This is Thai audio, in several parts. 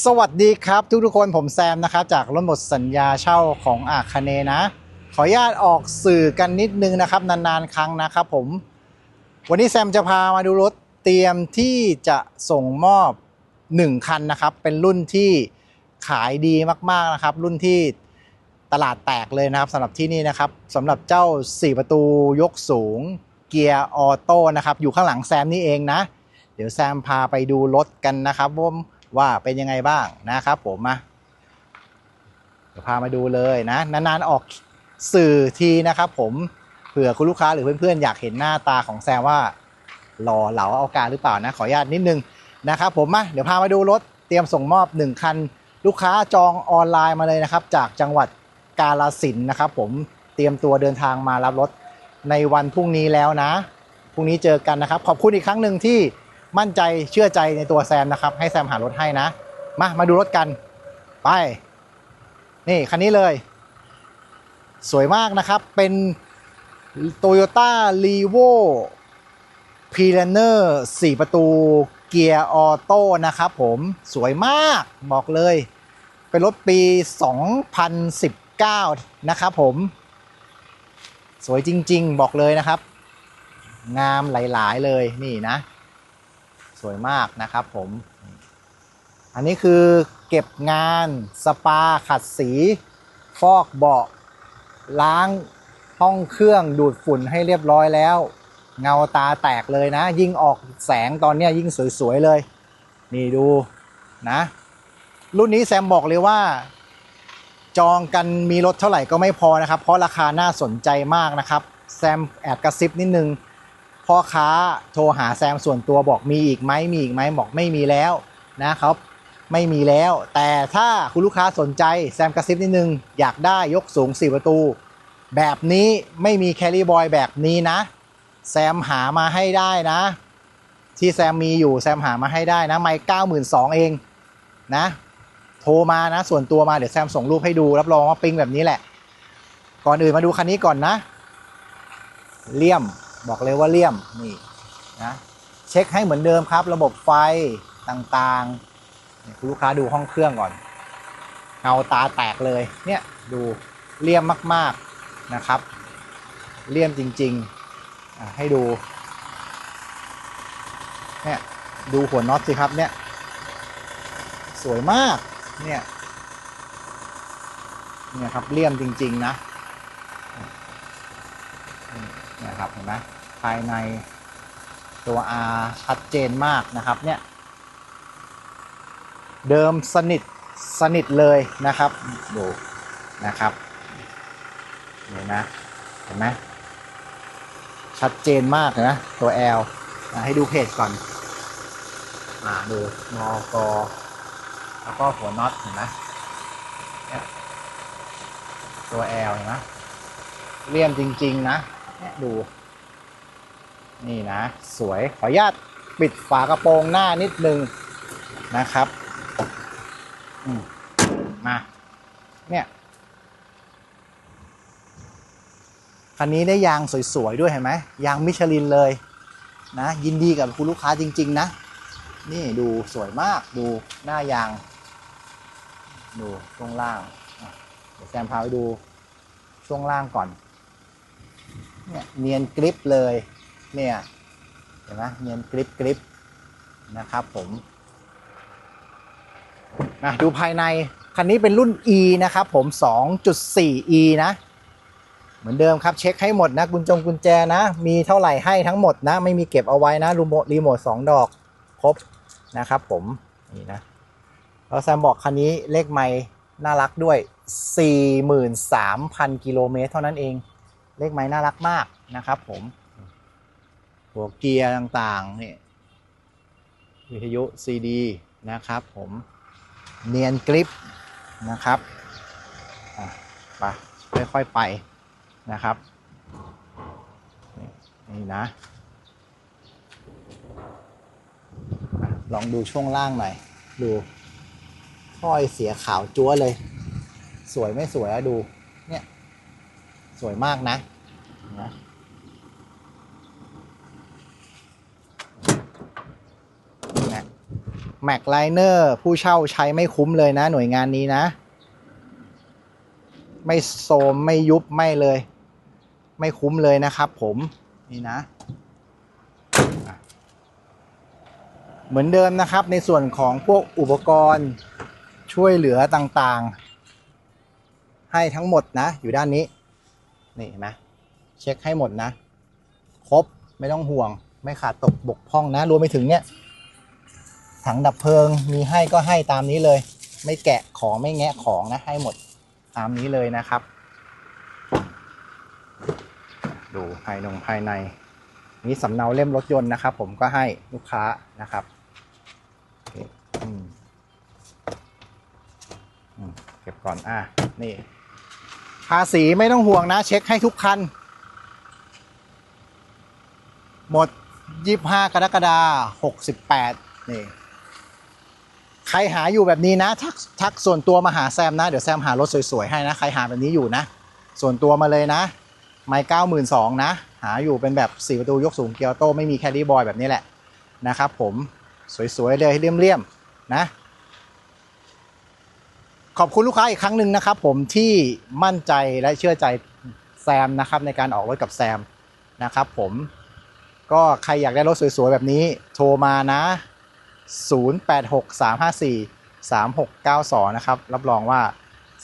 สวัสดีครับทุกทุกๆคนผมแซมนะครับ จากรถหมดสัญญาเช่าของอาคเนนะ ขออนุญาตออกสื่อกันนิดนึงนะครับ นานๆ ครั้งนะครับผม วันนี้แซมจะพามาดูรถเตรียมที่จะส่งมอบ 1 คันนะครับ เป็นรุ่นที่ขายดีมากๆนะครับ รุ่นที่ตลาดแตกเลยนะครับสำหรับที่นี่นะครับสำหรับเจ้า 4 ประตูยกสูง เกียร์ออโต้นะครับอยู่ข้างหลังแซมนี่เองนะ เดี๋ยวแซมพาไปดูรถกันนะครับว่า ว่าเป็นยังไงบ้างนะครับผมมาเดี๋ยวพามาดูเลยนะ นานๆออกสื่อทีนะครับผมเผื่อคุณลูกค้าหรือเพื่อนๆอยากเห็นหน้าตาของแซมว่าหล่อเหลาเอาการหรือเปล่านะขออนุญาตนิดนึงนะครับผมมาเดี๋ยวพามาดูรถเตรียมส่งมอบ 1 คัน ลูกค้าจองออนไลน์มาเลยนะครับ จากจังหวัดกาลสินนะครับ ผมเตรียมตัวเดินทางมารับรถในวันพรุ่งนี้แล้วนะพรุ่งนี้เจอกันนะครับ ขอบคุณอีกครั้งหนึ่งที่ มั่นใจเชื่อใจในตัวแซมนะครับ ให้แซมหารถให้นะ มา มาดูรถกัน ไป นี่คันนี้เลย สวยมากนะครับ เป็น Toyota r e v o p r e n e r 4 ประตูเกียร์ออโต้นะครับผมสวยมากบอกเลย เป็นรถปี 2019 นะครับผม สวยจริง ๆ บอกเลยนะครับ งามหลาย ๆ เลยนี่นะ สวยมากนะครับผม อันนี้คือเก็บงานสปาขัดสี ฟอกเบาะล้างห้องเครื่องดูดฝุ่นให้เรียบร้อยแล้ว เงาตาแตกเลยนะ ยิ่งออกแสงตอนนี้ยยิ่งสวยๆเลย นี่ดูนะ รุ่นนี้แซมบอกเลยว่าจองกันมีรถเท่าไหร่ก็ไม่พอนะครับ เพราะราคาน่าสนใจมากนะครับ แซมแอบกระซิบนิดนึง พ่อค้าโทรหาแซมส่วนตัวบอกมีอีกไหมมีอีกไหมบอกไม่มีแล้วนะครับไม่มีแล้ว แต่ถ้าคุณลูกค้าสนใจแซมกระซิบนิดนึง อยากได้ยกสูง 4 ประตู แบบนี้ไม่มีแครี่บอยแบบนี้นะ แซมหามาให้ได้นะ ที่แซมมีอยู่แซมหามาให้ได้นะ ไม่เก้าหมื่นสองเองนะ โทรมานะ ส่วนตัวมาเดี๋ยวแซมส่งรูปให้ดู รับรองว่าปิ๊งแบบนี้แหละ ก่อนอื่นมาดูคันนี้ก่อนนะ เลี่ยม บอกเลยว่าเลี่ยมนี่นะเช็คให้เหมือนเดิมครับ ระบบไฟต่างๆคุณลูกค้าดูห้องเครื่องก่อนเงาตาแตกเลยเนี่ยดูเลี่ยมมากๆนะครับ เลี่ยมจริงๆให้ดูเนี่ยดูหัวน็อตสิครับเนี่ยสวยมากเนี่ยเนี่ยครับเลี่ยมจริง ๆ นะ นี่ยครับเห็นไหมภายในตัว R ชัดเจนมากนะครับเนี่ยเดิมสนิทสนิทเลยนะครับดูนะครับเห็นนะเห็นไหมชัดเจนมากนะตัว L อะให้ดูเพจก่อนอ่าดูงอกอแล้วก็หัวน็อตเห็นไหมเนี่ยตัว L เห็นไหมเลี่ยมจริง ๆ นะ ดู นี่นะ สวยขออนุญาตปิดฝากระโปรงหน้านิดนึงนะครับมมาเนี่ยคันนี้ได้ยางสวยๆด้วยเห็นไหมยางมิชลินเลยนะ ยินดีกับคุณลูกค้าจริง ๆ นะ นี่ดูสวยมากดูหน้ายาง ดูช่วงล่างเดี๋ยวแซมพาไปดูช่วงล่างก่อน เนี่ยเนียนกริปเลยเนี่ยเห็นไหมเนียนกริปกริปนะครับผมนะดูภายในคันนี้เป็นรุ่น E นะครับผม 2.4 E นะ เหมือนเดิมครับเช็คให้หมดนะกุญจงกุญแจนะ มีเท่าไหร่ให้ทั้งหมดนะ ไม่มีเก็บเอาไว้นะรีโมทรีโมทสองดอกครบนะครับผมนี่นะแล้วแซมบอกคันนี้เลขไม่น่ารักด้วย 43,000 กิโลเมตรเท่านั้นเอง เลขไม้น่ารักมากนะครับ ผมหัวเกียร์ต่างๆนี่วิทยุ CD นะครับ ผมเนียนกริปนะครับไปค่อยๆไปนะครับ นี่นะ ลองดูช่วงล่างหน่อย ดูถ้อยเสียขาวจั๊วเลย สวยไม่สวยอะดู สวยมากนะนะแม็กไลเนอร์ผู้เช่าใช้ไม่คุ้มเลยนะ หน่วยงานนี้นะ ไม่โซมไม่ยุบไม่เลย ไม่คุ้มเลยนะครับผมนี่นะ เหมือนเดิมนะครับในส่วนของพวกอุปกรณ์ช่วยเหลือต่างๆ ให้ทั้งหมดนะ อยู่ด้านนี้ นี่เห็นไหมเช็คให้หมดนะ ครบไม่ต้องห่วง ไม่ขาดตกบกพร่องนะรวมไปถึงเนี่ยถังดับเพลิงมีให้ก็ให้ตามนี้เลย ไม่แกะของไม่แงะของนะให้หมดตามนี้เลยนะครับ ดูภายนงภายใน นี่สำเนาเล่มรถยนต์นะครับ ผมก็ให้ลูกค้านะครับเก็บก่อนอะนี่ ภาษีไม่ต้องห่วงนะ เช็คให้ทุกคัน หมด 25 กรกฎาคม68 นี่ ใครหาอยู่แบบนี้นะ ทักทักส่วนตัวมาหาแซมนะ เดี๋ยวแซมหารถสวยๆให้นะ ใครหาแบบนี้อยู่นะ ส่วนตัวมาเลยนะ ไมค์เก้าหมื่นสองนะ หาอยู่เป็นแบบสี่ประตูยกสูงเกียร์โต้ไม่มีแคดดี้บอยแบบนี้แหละนะครับผมสวยๆเลยเลี่ยมๆนะ ขอบคุณลูกค้าอีกครั้งหนึ่งนะครับ ผมที่มั่นใจและเชื่อใจแซมนะครับ ในการออกรถกับแซมนะครับ ผมก็ใครอยากได้รถสวยๆแบบนี้ โทรมานะ 0863543692 นะครับ รับรองว่า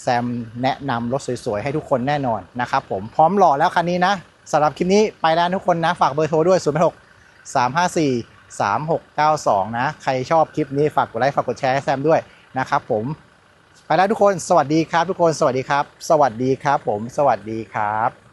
แซมแนะนำรถสวยๆ ให้ทุกคนแน่นอนนะครับผมพร้อมหล่อแล้วคันนี้นะสำหรับคลิปนี้ไปแล้วทุกคนนะ ฝากเบอร์โทรด้วย086 354 3692 นะ ใครชอบคลิปนี้ฝากกดไลค์ฝากกดแชร์ให้แซมด้วยนะครับผม ไปแล้วทุกคน สวัสดีครับ ทุกคน สวัสดีครับ สวัสดีครับ ผม สวัสดีครับ